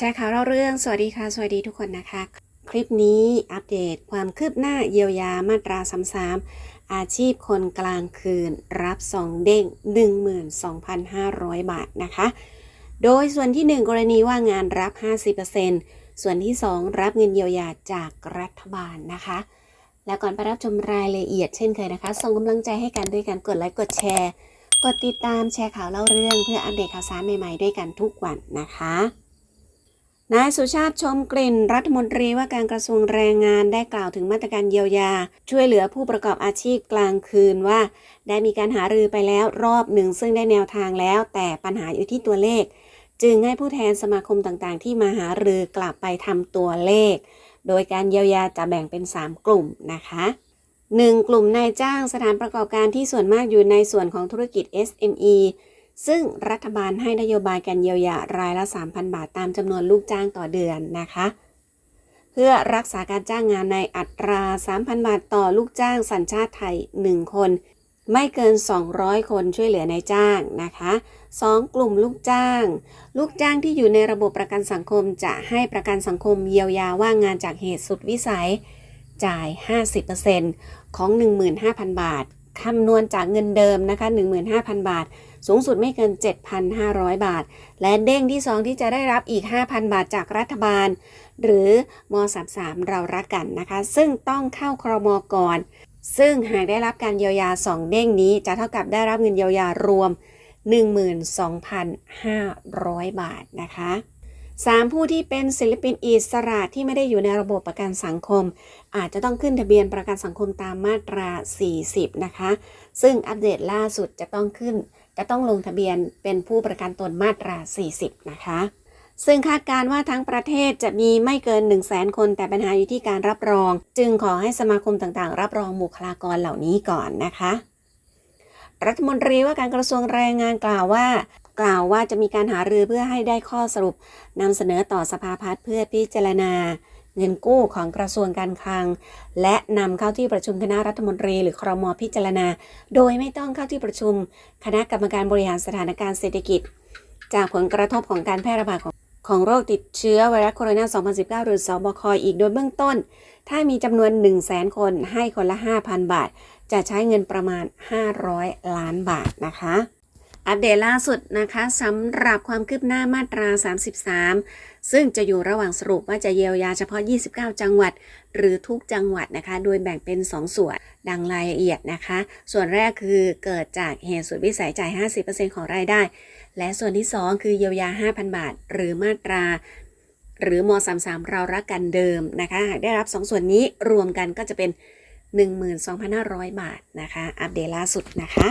ชร์ข่าวเล่าเรื่อง สวัสดีค่ะ สวัสดีทุกคนนะคะ คลิปนี้อัปเดตความคืบหน้าเยียวยามาตรา33อาชีพคนกลางคืนรับสองเด้ง 12,500 บาทนะคะ โดยส่วนที่ 1 กรณีว่างงานรับ 50%ส่วนที่ 2 รับเงินเยียวยาจากรัฐบาลนะคะ และก่อนไปรับชมรายละเอียดเช่นเคยนะคะ ส่งกำลังใจให้กันด้วยการกดไลค์กดแชร์ กดติดตามแชร์ข่าวเล่าเรื่อง เพื่ออัปเดตข่าวสารใหม่ๆด้วยกันทุกวันนะคะ นายสุชาติชมกลิ่น รัฐมนตรีว่าการกระทรวงแรงงานได้กล่าวถึงมาตรการเยียวยา ช่วยเหลือผู้ประกอบอาชีพกลางคืนว่า ได้มีการหารือไปแล้วรอบหนึ่งซึ่งได้แนวทางแล้ว แต่ปัญหาอยู่ที่ตัวเลข จึงให้ผู้แทนสมาคมต่างๆ ที่มาหารือกลับไปทำตัวเลข โดยการเยียวยาจะแบ่งเป็น 3 กลุ่มนะคะ 1. กลุ่มนายจ้างสถานประกอบการที่ส่วนมากอยู่ในส่วนของธุรกิจ SME ซึ่งรัฐบาลให้นโยบายการเยียวยารายละ 3,000 บาทตามจำนวนลูกจ้างต่อเดือนนะคะ เพื่อรักษาการจ้างงานในอัตรา 3,000 บาทต่อลูกจ้างสัญชาติไทย 1 คน ไม่เกิน 200 คนช่วยเหลือนายจ้างนะคะ 2. กลุ่มลูกจ้าง ลูกจ้างที่อยู่ในระบบประกันสังคมจะให้ประกันสังคมเยียวยาว่างงานจากเหตุสุดวิสัยจ่าย 50%ของ 15,000 บาท คำนวณจากเงินเดิมนะคะ 15,000 บาท สูงสุดไม่เกิน 7,500 บาท และเด้งที่ 2 ที่จะได้รับอีก 5,000 บาทจากรัฐบาล หรือม 33 เรารักกันนะคะ ซึ่งต้องเข้าครมก่อน ซึ่งหากได้รับการเยียวยา 2 เด้งนี้จะเท่ากับได้รับเงินเยียวยารวม 12,500 บาทนะคะ 3. ผู้ที่เป็นศิลปินอิสระที่ไม่ได้อยู่ในระบบประกันสังคม อาจจะต้องขึ้นทะเบียนประกันสังคมตามมาตรา 40 นะคะ ซึ่งอัปเดตล่าสุดจะต้องขึ้น จะต้องลงทะเบียนเป็นผู้ประกันตนมาตรา 40 นะคะ ซึ่งคาดการณ์ว่าทั้งประเทศจะมีไม่เกิน 1 0 0 0 0แสนคน แต่ปัญหาอยู่ที่การรับรอง จึงขอให้สมาคมต่างๆ รับรองบุคลากรเหล่านี้ก่อนนะคะรัฐมนตรีว่าการกระทรวงแรงงานกล่าวว่า กล่าวว่าจะมีการหารือเพื่อให้ได้ข้อสรุปนำเสนอต่อสภาพัฒน์เพื่อพิจารณา เงินกู้ของกระทรวงการคลัง และนำเข้าที่ประชุมคณะรัฐมนตรีหรือครมพิจารณา โดยไม่ต้องเข้าที่ประชุม คณะกรรมการบริหารสถานการณ์เศรษฐกิจ จากผลกระทบของการแพร่ระบาดของของโรคติดเชื้อไวรัสโคโรนา 2019 หรือสบคอีกโดยเบื้องต้น ถ้ามีจำนวน 1 0 0 0 0แสนคนให้คนละ 5,000 บาท จะใช้เงินประมาณ 500 ล้านบาทนะคะ อัปเดตล่าสุดนะคะสำหรับความคืบหน้ามาตรา 33 ซึ่งจะอยู่ระหว่างสรุปว่าจะเยียวยาเฉพาะ 29 จังหวัด หรือทุกจังหวัดนะคะ โดยแบ่งเป็น 2 ส่วนดังรายละเอียดนะคะ ส่วนแรกคือเกิดจากเหตุสุดวิสัยจ่าย 50%ของรายได้ และส่วนที่ 2 คือเยียวยา 5,000 บาท หรือมาตราหรือม33เรารักกันเดิมนะคะ หากได้รับ 2ส่วนนี้รวมกันก็จะเป็น 12,500 บาทนะคะ อัปเดตล่าสุดนะคะ